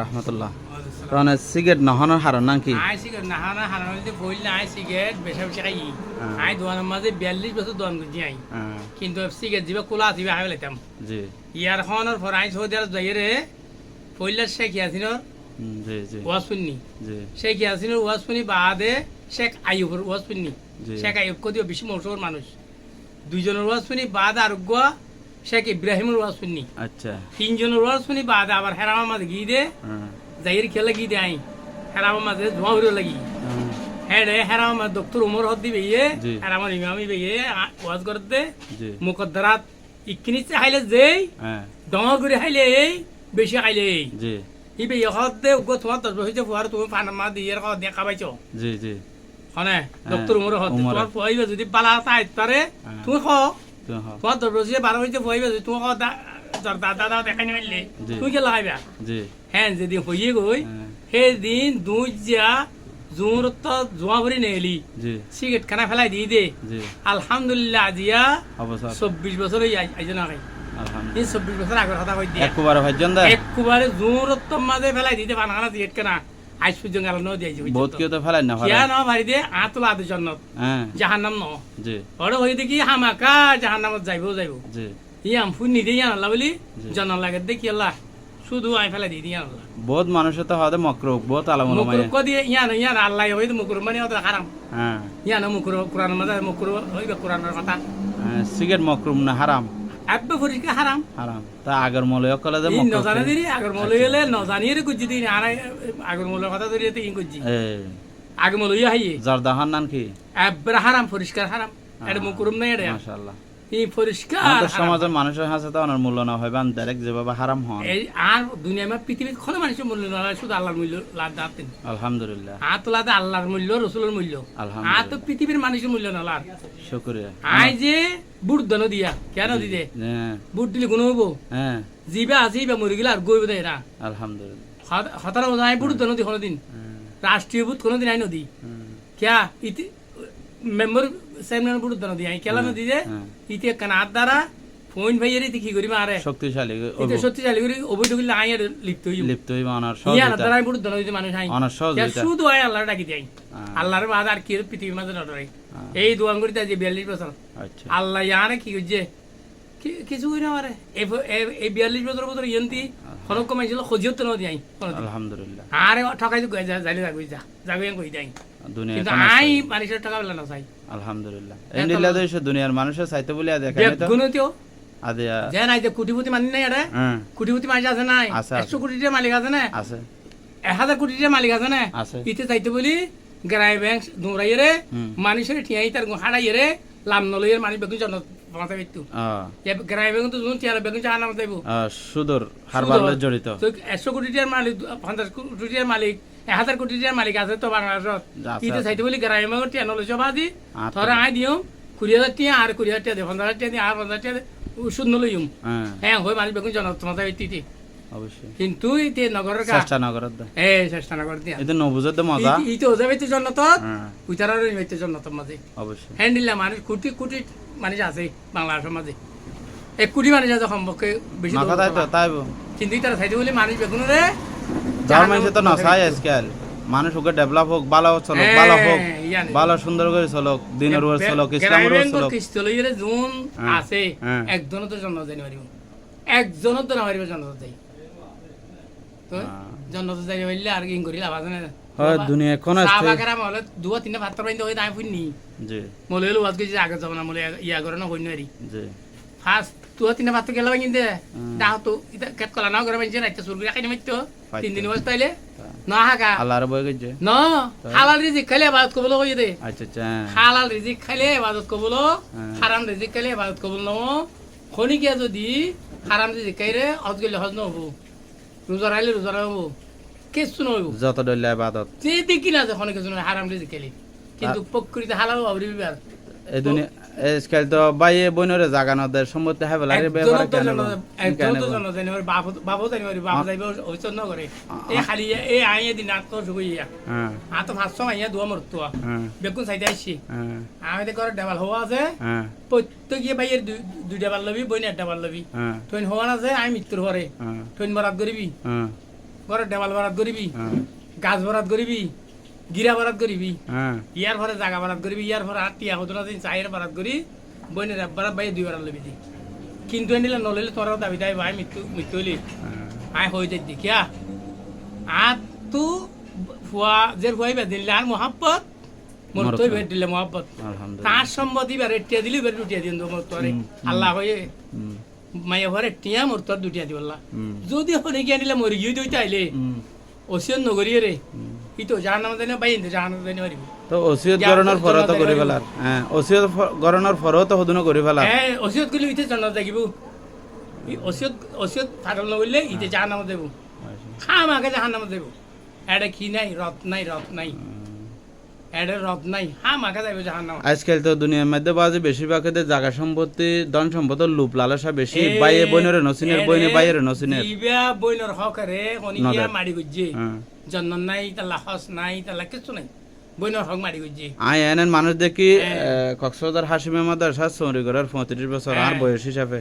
রহমতুল্লাহ। তখন সিগারেট নহনের হারণ নাকি? I cigarette না হানা হানা হইতে বইল না আই সিগারেট বেশা বেশা খাই। হ্যাঁ। আই দোয়ানের মাঝে বিয়াল্লিশ বছর দোয়ান করছি আই হ্যাঁ, কিন্তু সিগারেট দিবা কোলা দিবা হাই লাইতাম জি। ইয়ার খনের পর আই সৌদি আরব যাই রে পইলার শেখ ইয়াসিনর জি জি। ওয়াজ শুননি। জি। শেখ ইয়াসিনের ওয়াজ শুনি বাদে শেখ আইয়ুবের ওয়াজ শুননি। শেখ আইয়ুব কদিও বেশি মৌসুমের মানুষ। দুইজনের ওয়াজ শুনি বাদ আরোগ্য শেখ ইব্রাহিমের ওয়াজ শুননি? আচ্ছা। তিনজনের ওয়াজ শুনি বাদে আবার হেরামার মাঝে গিয়ে দে হ্যাঁ, যাইয়ের খেলে গিয়ে দে আই। হেরামার মাঝে ধোঁয়া উড়ে লাগি। হ্যাঁ, হ্যাঁ রে হেরামার ডক্টর উমর হদ দিবে ইয়ে জি। হেরামার ইমামি বে ইয়ে ওয়াজ করতে। মুকদ্দরাত হাইলে যেই হ্যাঁ। ডঙর করে হাইলে এই বেশি হাইলে এই। দে উগো তোমার দশ বছর ফুয়ার তুমি পানামা দিয়ে দেখা পাইছো? জি জি। হনে? ডক্টর উমর হদ উমরে। তোমার ফুয়াইবে যদি পালা তাইত পারে হ্যাঁ। তুমি খাও। তোমার দশ বছর বারো হইতে ফুয়াইবে যদি তুমি দাদা দাদা দেখাই নিলে জি। কে লাগাইবা হ্যাঁ যেদিন হইয়ে গই হ্যাঁ, দুই যা জোর তো জোয়া ভরি নেলি সিগারেট খানা ফেলাই দিয়ে দে। আলহামদুলিল্লাহ আজিয়া চব্বিশ বছর আইজন আগে এই চব্বিশ বছর আগের কথা কই দিয়া। একবারে ভাইজন দা? একবারে জোরত্ব মাঝে ফেলাই দিতে পানা খানা সিগারেট কেনা আইস পর্যন্ত আলো নয় দিয়েছে বহুত কেউ তো ফেলাই না কিয়া ন ভারি দে আতলা আদে জন্নত হ্যাঁ। জাহান নাম ন। জি। ওরে হই দেখি হামাকা জাহান নামত যাইব যাইব। জি। ইয়াম ফুন নিদে ইয়ান আল্লাহ বলি জি। জন্ম লাগে দেখি আল্লাহ। শুধু আই ফেলাই দিয়ে দিয়া আল্লাহ বহুত মানুষের তো হওয়াতে মক্রুক বহুত আলামুল মুকুর ক দিয়ে ইয়ান ইয়ান আল্লাহ হই মুকুর মানে ওদের হারাম। হ্যাঁ। ইয়ান মুকুর কোরআন মাঝে মুকুর হইবে কোরআনের কথা। হ্যাঁ, সিগারেট মকরুম না হারাম। আব্বে ফরিকে হারাম। হারাম। তা আগের মলে কলে যে এই মকরুম নজানে দিরি আগর মলে গেলে নজানিয়ে গুজি দিন আর আগর মলের কথা ধরিয়ে তো ইন আগে মলে ইয়া কি? আব্বে হারাম পরিষ্কার হারাম। এটা মুকুরম নাই এটা মাশাআল্লাহ। এই পরিষ্কার সমাজের মানুষের হাসে তো অনার মূল্য না হয় বা ডাইরেক্ট যেভাবে হারাম হয়। এই আর দুনিয়া মা পৃথিবীর কোনো মানুষের মূল্য না হয় শুধু আল্লাহর মূল্য লাদাতেন আলহামদুলিল্লাহ। আ তো লাদা আল্লাহর মূল্য রসুলের মূল্য। আলহামদুলিল্লাহ আ তো পৃথিবীর মানুষের মূল্য না লাদ শুকরিয়া। আই যে বুট দন দিয়া কেন দিদে? হ্যাঁ। বুট দিলে গুণ হব হ্যাঁ। জিবা আছে বা মরে গেলে আর গইব দেয় না আলহামদুলিল্লাহ। হতারা বোঝা বুট দন দি কোনোদিন। রাষ্ট্রীয় বুট কোনোদিন আই নদী ক্যা? মেম্বার চেয়ারম্যান বুড়ো দন দিয়া কেলা নদী যে। ইতি কানাত দ্বারা ফোন কি করি মারে শক্তিশালী ইতি সত্যি করি আই আর লিপ্ত হইব লিপ্ত অনার ইয়া দ্বারা বুড়ো দন দিতে মানুষ আই। অনার সহযোগিতা। শুধু আয় আল্লাহ ডাকি দেয়। হ্যাঁ। আল্লাহর বাদ আর কি পৃথিবীর মাঝে নডরাই হ্যাঁ। এই দোয়ান করি যে বিয়াল্লিশ বছর। আচ্ছা। আল্লাহ ইয়ারে কি করছে। কিছু করি না মারে এই ব- এই- এই বিয়াল্লিশ বছর বছর ইয়ন্তি খনক কমাইছিল খজিয়ত ন দিয়াই আলহামদুলিল্লাহ। আরে ঠকাই কই যা যাইলে যা। যাগুই কই যাই আই মানুষের টাকা পেলে না চাই। আলহামদুলিল্লাহ। এই নিলা দুনিয়ার মানুষের চাইতে বলে দেখেন তো। গুণতিও আদে যে নাই যে কোটিপতি মানি নাই আরে। হ্যাঁ। কোটিপতি মানুষ আছে নাই। আছে, আছে। একশো কোটি টাকা মালিক আছে না। আছে। এক হাজার কোটি টাকা মালিক আছে না। ইতে চাইতে বলি গ্রাই ব্যাংক দৌড়াইয়ে মানুষের ঠিয়াই তার হারাইয়ে রে লাম নলইয়ের মানুষ বেগুন মাথা গ্রাই ব্যাংক তো টিয়ার চাহানা জড়িত। তো একশো কোটি টাকার মালিক পঞ্চাশ কোটি টাকার মালিক হাজার কোটি টাকার মালিক আছে তো বাংলাদেশত। আছে। চাইতে বলি গ্রাই ব্যাংক টিয়া বাদি আচ্ছা। আই দিও কুড়ি হাজার টিয়া আর কুড়ি হাজার টিয়া দে পঞ্চাশ হাজার টিয়া দিয়ে আর পঞ্চাশ টিয়া ওষুধ নলইম হ্যাঁ হ্যাঁ মানুষ বেগুন কিন্তু ইতে নগরের কা চেষ্টা না দা। এই চেষ্টা না দিয়া। এটা নবুজত মজা। ইতে ওজা বেতে জন্য তো উইতারার বেতে জন্য তো মাঝে অবশ্যই হ্যান্ডিল্লা মানুষ কোটি কোটি মানুষ আছে এক কোটি মানুষ আছে সম্পর্কে বেশি মাথা তাই তো তাই কিন্তু ইতারা চাইতে বলে মানুষ বেগুন রে যার মানুষ তো নসাই আজকাল। মানুষ ওকে ডেভেলপ হোক ভালো চলক ভালো হোক হ্যাঁ, ভালো সুন্দর করে চলক দিনের উপর চলক ইসলামের উপর চলক। খ্রিস্টলইয়ের যোন হ্যাঁ, আছে। হ্যাঁ। একজনও তো জন্ম পারিব একজনও তো না পারিব জন্ম যাই তো হ্যাঁ। জন্ম যাই পারলে আর কি করি লাভ আছে না হয় দুনিয়া চা আছে। বাগারা মহলে দুয়া তিনটা ভাত তরবাইতে হয়ে দায় ফুনি জি। মলে আজকে যে আগে যাব না মলে ইয়া করে না হইন জি। ফার্স্ট তুয়া তিনটা ভাত গেল কিনতে হুম। দাও তো এটা কেট কলা না করে বাইছে রাইতে সুরগুলা খাই নিমিত্তো। পাইতো। তিন দিন বসে তাইলে না হাকা আল্লাহর বই গেছে। ন। হালাল রিজিক খাইলে ইবাদত কবুল হই দে। আচ্ছা আচ্ছা। হালাল রিজিক খাইলে ইবাদত কবুল। হারাম রিজিক খাইলে ইবাদত কবুল ন খনি গিয়া যদি হারাম রিজিক খাইরে হজ গেলে হজ নহব। রোজা রাইলে রোজা নহব। কিছু নহব। যত দলীয় আবাদত যে দেখি না যে খনি কিছু হারাম রিজিক খাইলে। কিন্তু প্রকৃতি হালাল ভাবরি বিবার এই দুনিয়া আজকাল তো বাইয়ে বইনরে জাগানো দেয় সম্মতি একজনও তো জানো না, তো জানো বাপ যাইবে ন করে এই খালি এই আইয়ে দিন আত তো শুকুইয়া হ্যাঁ। আ তো ভাতছ আইয়া দুয়া মরতো হ্যাঁ। বেগুন চাইতে আইছি। হ্যাঁ। আমি তো ঘর ডাবাল হওয়া আছে। হ্যাঁ। প্রত্যেকে ভাইয়ের দুই- দুই ডাবাল লবি বইনের ডাবাল লবি। হ্যাঁ। ঠইন হওয়ান আছে আমি মৃত্যুর হ্যাঁ। ঠইন বরাত করিবি হ্যাঁ। ঘরে দেওয়াল বরাদ করিবি হ্যাঁ। গাছ বরাদ করিবি গিরা বরাদ করিবি। হ্যাঁ। ইয়ার পরে জাগা বরাদ করিবি ইয়ার পরে টিয়া হতো না দিন চায়ের বরাদ করি বইনের একবার বাইরে দুই বার লবি দি। কিন্তু এনিলে নললে তোরাও দাবি দাবি ভাই মৃত্যু মৃত্যু হলি হ্যাঁ। আয় হয়ে যাই দেখিয়া আর তু ফুয়া যে ফুয়াই বেদ দিলে আর মহাব্বত মোর মরত তুই বেদ দিলে মহাব্বত। তার সম্মতি বার টিয়া দিলি বের দুটিয়া দিন মোর তোরে হুম, আল্লাহ হয়ে মাইয়া ঘরে টিয়া মোর তোর দুটিয়া দিবল্লা। যদি হনে গিয়ে নিলে মরি গিয়ে দইতে আইলে হুম, ওসিয়ন নগরিয়ে রে। বাই তো ওসিয়ত গরণর করি। ফেলার। হ্যাঁ ওসিয়ত গরণর ফেলার। হ্যাঁ ওসিয়ত করলে ইতে জন্নত দেখিব। ই ওসিয়ত ওসিয়ত ফাটল নগরলে ইতে জাহান দেব। খাম আগে জাহান দেব। এডে কি নাই আজকাল তো দুনিয়ার মধ্যে বাজে বেশিরভাগ জায়গা সম্পত্তি ধন সম্পদের লোভ লালসা বেশি। বাইয়ে বইনের নসিনের বইনে বাইয়ের নসিনের। ইবা বইনর হকরে হনিয়া নদের। মারি গুজে হ্যাঁ। জন্ম নাই তালা হস নাই তালা কিছু নাই বইনর হক মারি গুজে আই এনন মানুষ দেখি হ্যাঁ। কক্সবাজার হাসিমে মাদার সাত চৌরি করার পঁয়ত্রিশ বছর আর হ্যাঁ। বয়স হিসাবে